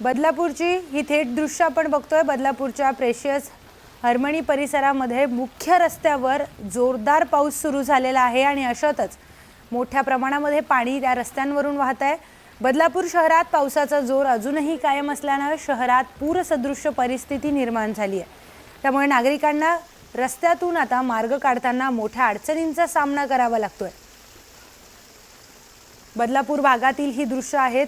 बदलापूरची ही थेट दृश्य आपण बघतोय. बदलापूरच्या प्रेशियस हरमणी परिसरामध्ये मुख्य रस्त्यावर जोरदार पाऊस सुरू झालेला आहे आणि अशातच मोठ्या प्रमाणामध्ये पाणी त्या रस्त्यांवरून वाहत आहे. बदलापूर शहरात पावसाचा जोर अजूनही कायम असल्यानं शहरात पूरसदृश्य परिस्थिती निर्माण झाली आहे. त्यामुळे नागरिकांना रस्त्यातून आता मार्ग काढताना मोठ्या अडचणींचा सामना करावा लागतोय. बदलापूर भागातील ही दृश्य आहेत.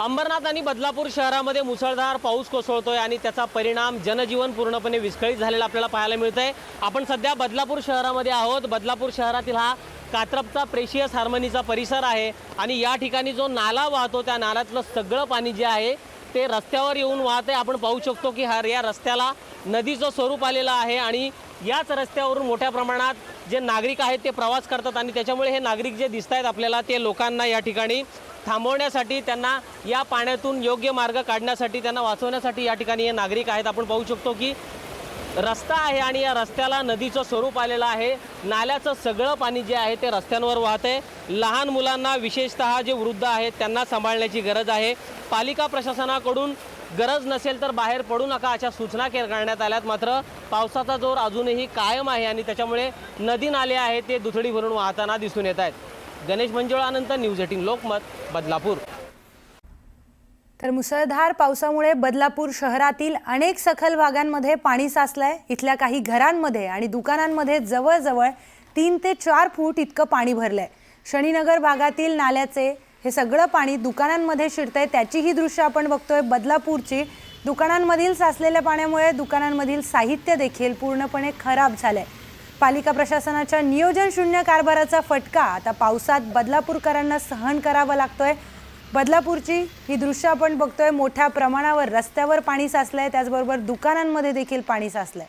अंबरनाथ आणि बदलापूर शहरामध्ये मुसळधार पाऊस कोसळतोय आणि त्याचा परिणाम जनजीवन पूर्णपणे विस्कळीत झालेला आपल्याला पाहायला मिळत आहे आपण सध्या बदलापूर शहरामध्ये आहोत. बदलापूर शहरातील हा कात्रपचा प्रेशियस हार्मनीचा परिसर आहे आणि या ठिकाणी जो नाला वाहतो त्या नाल्यातलं सगळं पाणी जे आहे ते रस्त्यावर येऊन वाहत आहे आपण पाहू शकतो की हा या रस्त्याला नदीचं स्वरूप आलेलं आहे आणि याच रस्त्यावरून मोठ्या प्रमाणात जे नागरिक आहेत ते प्रवास करतात आणि त्याच्यामुळे हे नागरिक जे दिसत आहेत आपल्याला ते लोकांना या ठिकाणी थांबवण्यासाठी त्यांना या पाण्यातून योग्य मार्ग काढण्यासाठी त्यांना वाचवण्यासाठी या ठिकाणी हे नागरिक आहेत. आपण पाहू शकतो की रस्ता आहे आणि या रस्त्याला नदीचं स्वरूप आलेलं आहे. नाल्याचं सगळं पाणी जे आहे ते रस्त्यांवर वाहत. आहे लहान मुलांना विशेषतः जे वृद्ध आहेत त्यांना सांभाळण्याची गरज आहे. पालिका प्रशासनाकडून गरज नसेल तर बाहेर पडू नका अशा सूचना के करण्यात आल्यात. मात्र पावसाचा जोर अजूनही कायम आहे आणि त्याच्यामुळे नदी नाले आहेत ते दुथडी भरून वाहताना दिसून येत आहेत. गणेश मंजुळानंतर न्यूज एटीन लोकमत बदलापूर. तर मुसळधार पावसामुळे बदलापूर शहरातील अनेक सखल भागांमध्ये पाणी साचलंय. इथल्या काही घरांमध्ये आणि दुकानांमध्ये जवळजवळ तीन ते चार फूट इतकं पाणी भरलंय. शनीनगर भागातील नाल्याचे हे सगळं पाणी दुकानांमध्ये शिरतंय त्याचीही दृश्य आपण बघतोय. बदलापूरची दुकानांमधील साचलेल्या पाण्यामुळे दुकानांमधील साहित्य देखील पूर्णपणे खराब झालंय. पालिका प्रशासनाच्या नियोजन शून्य कारभाराचा फटका. आता पावसात बदलापूरकरांना सहन करावा लागतोय. बदलापूरची ही दृश्य आपण बघतोय. मोठ्या प्रमाणावर रस्त्यावर पाणी साचलंय. त्याचबरोबर दुकानांमध्ये देखील पाणी साचलंय.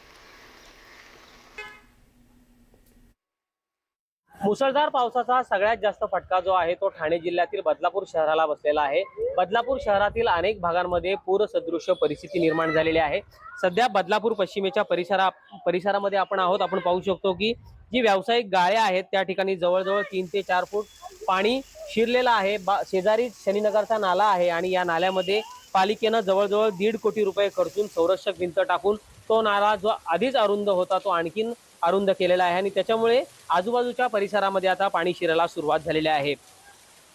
मुसळधार पावसाचा सगळ्यात जास्त फटका जो आहे तो ठाणे जिल्ह्यातील बदलापूर शहराला बसलेला आहे. बदलापूर शहरातील अनेक भागांमध्ये पूरसदृश्य परिस्थिती निर्माण झालेली आहे. सध्या बदलापूर पश्चिमेच्या परिसरा परिसरामध्ये आपण आहोत. आपण पाहू शकतो की जी व्यावसायिक गाळ्या आहेत त्या ठिकाणी जवळजवळ तीन ते चार फूट पाणी शिरलेलं आहे. बा शेजारी शनीनगरचा नाला आहे आणि या नाल्यामध्ये पालिकेनं जवळजवळ दीड कोटी रुपये खर्चून संरक्षक भिंत टाकून तो नाला जो आधीच अरुंद होता तो आणखीन अरुंद केलेला आहे आणि त्याच्यामुळे आजूबाजूच्या परिसरामध्ये आता पाणी शिरायला सुरुवात झालेली आहे.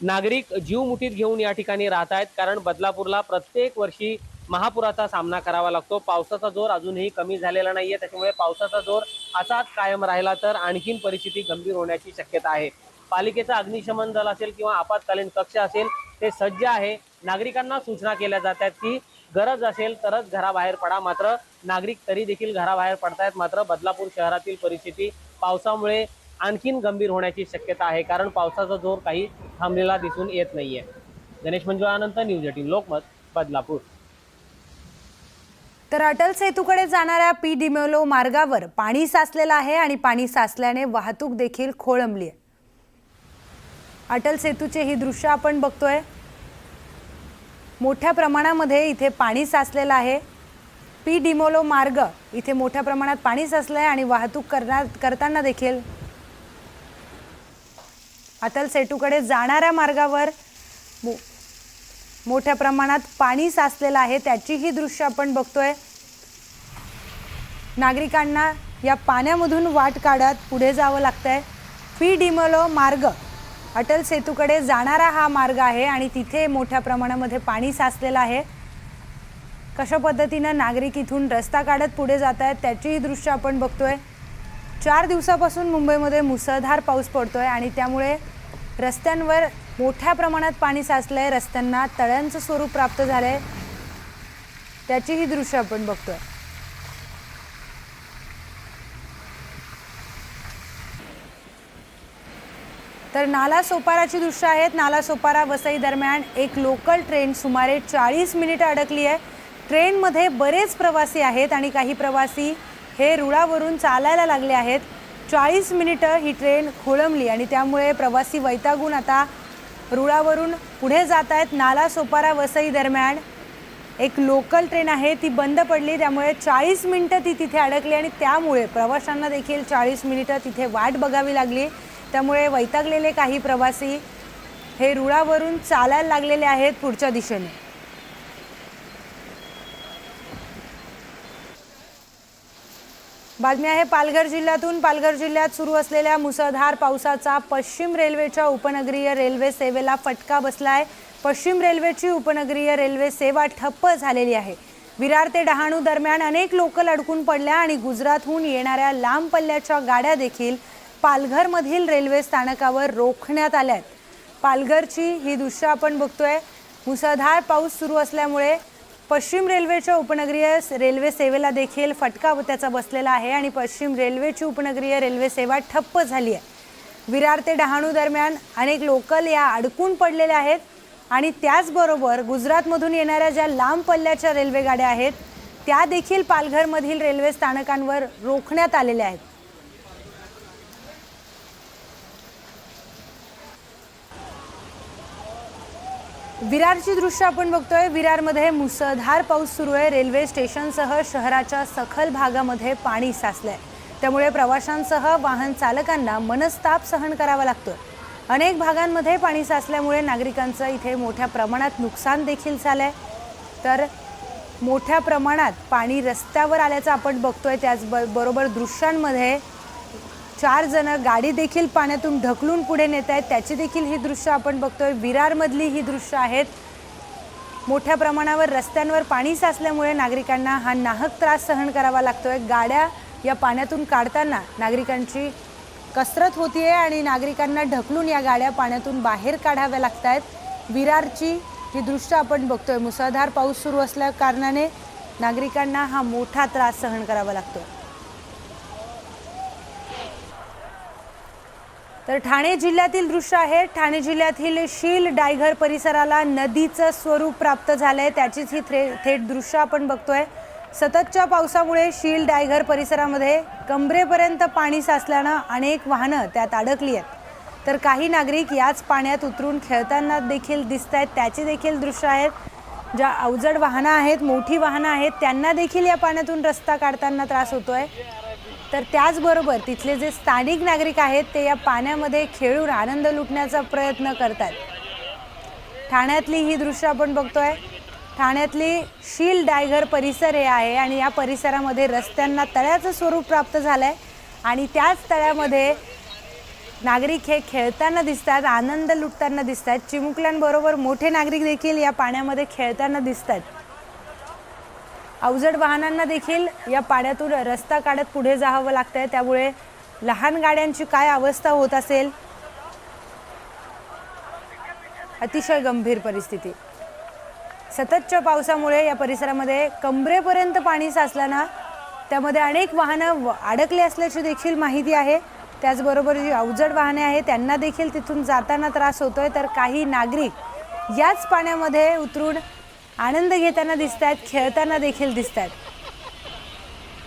नागरिक जीव मुठीत घेऊन या ठिकाणी राहत आहेत कारण बदलापूरला प्रत्येक वर्षी महापुराचा सामना करावा लागतो. पावसाचा जोर अजूनही कमी झालेला नाहीये. त्याच्यामुळे पावसाचा जोर असाच कायम राहिला तर आणखीन परिस्थिती गंभीर होण्याची शक्यता आहे. पालिकेचा अग्निशमन दल असेल किंवा आपत्कालीन कक्ष असेल ते सज्ज आहे. नागरिकांना सूचना केल्या जात आहेत की गरज असेल तरच घराबाहेर पडा. मात्र नागरिक तरी देखील घराबाहेर पडतायत. मात्र बदलापूर शहरातील परिस्थिती पावसामुळे आणखीन गंभीर होण्याची शक्यता आहे. कारण पावसाचा जोर काही थांबलेला दिसून येत नाहीये. गणेश मंजुळानंतर न्यूज एटीन लोकमत बदलापूर. तर अटल सेतूकडे जाणाऱ्या पी. डिमेलो मार्गावर पाणी साचलेलं आहे आणि पाणी साचल्याने वाहतूक देखील खोळंबली आहे. अटल सेतूचे ही दृश्य आपण बघतोय. मोठ्या प्रमाणामध्ये इथे पाणी साचलेलं आहे. पी डिमोलो मार्ग इथे मोठ्या प्रमाणात पाणी साचलं आहे आणि वाहतूक करणार करताना देखील. अतल सेटूकडे जाणाऱ्या मार्गावर मो मोठ्या प्रमाणात पाणी साचलेलं आहे त्याचीही दृश्य आपण बघतोय. नागरिकांना या पाण्यामधून वाट काढत पुढे जावं लागतंय. पी डिमोलो मार्ग अटल सेतूकडे जाणारा हा मार्ग आहे आणि तिथे मोठ्या प्रमाणामध्ये पाणी साचलेलं आहे. कशा पद्धतीनं नागरिक इथून रस्ता काढत पुढे जात आहेत त्याचीही दृश्य आपण बघतोय. चार दिवसापासून मुंबईमध्ये मुसळधार पाऊस पडतोय आणि त्यामुळे रस्त्यांवर मोठ्या प्रमाणात पाणी साचलंय. रस्त्यांना तळ्यांचं स्वरूप प्राप्त झालंय. त्याचीही दृश्य आपण बघतोय. तर नाला सोपाराची दृश्य आहेत. नाला सोपारा वसई दरम्यान एक लोकल ट्रेन सुमारे चाळीस मिनिटं अडकली आहे. ट्रेनमध्ये बरेच प्रवासी आहेत आणि काही प्रवासी हे रुळावरून चालायला लागले आहेत. चाळीस मिनिटं ही ट्रेन खोळंबली आणि त्यामुळे प्रवासी वैतागून आता रुळावरून पुढे जात आहेत. नाला सोपारा वसई दरम्यान एक लोकल ट्रेन आहे. ती बंद पडली त्यामुळे चाळीस मिनिटं ती तिथे अडकली आणि त्यामुळे प्रवाशांना देखील चाळीस मिनिटं तिथे वाट बघावी लागली. त्यामुळे वैतागलेले काही प्रवासी हे रुळावरून चालायला लागलेले आहेत पुढच्या दिशेने. बातमी आहे पालघर जिल्ह्यातून पालघर जिल्ह्यात सुरू असलेल्या मुसळधार पावसाचा पश्चिम रेल्वेच्या उपनगरीय रेल्वे सेवेला फटका बसला आहे पश्चिम रेल्वेची उपनगरीय रेल्वे सेवा ठप्प झालेली आहे. विरार ते डहाणू दरम्यान अनेक लोकल अडकून पडल्या आणि गुजरातहून येणाऱ्या लांब पल्ल्याच्या गाड्या देखील पालघरमधील रेल्वे स्थानकावर रोखण्यात आल्या आहेत. पालघरची ही दृश्य आपण बघतोय. मुसळधार पाऊस सुरू असल्यामुळे पश्चिम रेल्वेच्या उपनगरीय रेल्वे सेवेला देखील फटका त्याचा बसलेला आहे आणि पश्चिम रेल्वेची उपनगरीय रेल्वे सेवा ठप्प झाली आहे. विरार ते डहाणू दरम्यान अनेक लोकल या अडकून पडलेल्या आहेत आणि त्याचबरोबर गुजरातमधून येणाऱ्या ज्या लांब पल्ल्याच्या रेल्वेगाड्या आहेत त्या देखील पालघरमधील रेल्वे स्थानकांवर रोखण्यात आलेल्या आहेत. विरारची दृश्य आपण बघतोय. विरारमध्ये मुसळधार पाऊस सुरू आहे. रेल्वे स्टेशनसह शहराच्या सखल भागामध्ये पाणी साचलंय. त्यामुळे प्रवाशांसह वाहन चालकांना मनस्ताप सहन करावा लागतोय. अनेक भागांमध्ये पाणी साचल्यामुळे नागरिकांचं इथे मोठ्या प्रमाणात नुकसान देखील झालंय. तर मोठ्या प्रमाणात पाणी रस्त्यावर आल्याचं आपण बघतोय. त्याचबरोबर बरोबर दृश्यांमध्ये चार जण गाडी देखील पाण्यातून ढकलून पुढे नेत आहेत. त्याची देखील ही दृश्य आपण बघतोय. विरारमधली ही दृश्य आहेत. मोठ्या प्रमाणावर रस्त्यांवर पाणी साचल्यामुळे नागरिकांना हा नाहक त्रास सहन करावा लागतोय. गाड्या या पाण्यातून काढताना नागरिकांची कसरत होतीये आणि नागरिकांना ढकलून या गाड्या पाण्यातून बाहेर काढाव्या लागत आहेत विरारची ही दृश्य आपण बघतोय. मुसळधार पाऊस सुरू असल्या कारणाने नागरिकांना हा मोठा त्रास सहन करावा लागतोय. तर ठाणे जिल्ह्यातील दृश्य आहे. ठाणे जिल्ह्यातील शील डायघर परिसराला नदीचं स्वरूप प्राप्त झालं आहे त्याचीच ही थे थेट दृश्य आपण बघतोय. सततच्या पावसामुळे शील डायघर परिसरामध्ये कमरेपर्यंत पाणी साचल्यानं अनेक वाहनं त्यात अडकली आहेत. तर काही नागरिक याच पाण्यात उतरून खेळताना देखील दिसत आहेत त्याची देखील दृश्य आहेत. ज्या अवजड वाहनं आहेत मोठी वाहनं आहेत त्यांना देखील या पाण्यातून रस्ता काढताना त्रास होतोय. तर त्याचबरोबर तिथले जे स्थानिक नागरिक आहेत ते या पाण्यामध्ये खेळून आनंद लुटण्याचा प्रयत्न करतात. ठाण्यातली ही दृश्य आपण बघतोय. ठाण्यातली शील डायघर परिसर हे आहे आणि या परिसरामध्ये रस्त्यांना तळ्याचं स्वरूप प्राप्त झालंय आणि त्याच तळ्यामध्ये नागरिक हे खेळताना दिसतात आनंद लुटताना दिसतात. चिमुकल्यांबरोबर मोठे नागरिक देखील या पाण्यामध्ये खेळताना दिसतात. अवजड वाहनांना देखील या पाण्यातून रस्ता काढत पुढे जावं लागतंय. त्यामुळे लहान गाड्यांची काय अवस्था होत असेल? अतिशय गंभीर परिस्थिती. सततच्या पावसामुळे या परिसरामध्ये कमरेपर्यंत पाणी साचल्यानं त्यामध्ये अनेक वाहनं व- अडकले असल्याची देखील माहिती आहे. त्याचबरोबर जी अवजड वाहने आहेत त्यांना देखील तिथून जाताना त्रास होतोय. तर काही नागरिक याच पाण्यामध्ये उतरून आनंद घेताना दिसत आहेत खेळताना देखील दिसत आहेत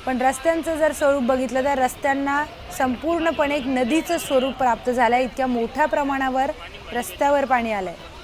पण रस्त्यांचं जर स्वरूप बघितलं तर रस्त्यांना संपूर्णपणे एक नदीचं स्वरूप प्राप्त झालं आहे इतक्या मोठ्या प्रमाणावर रस्त्यावर पाणी आलं आहे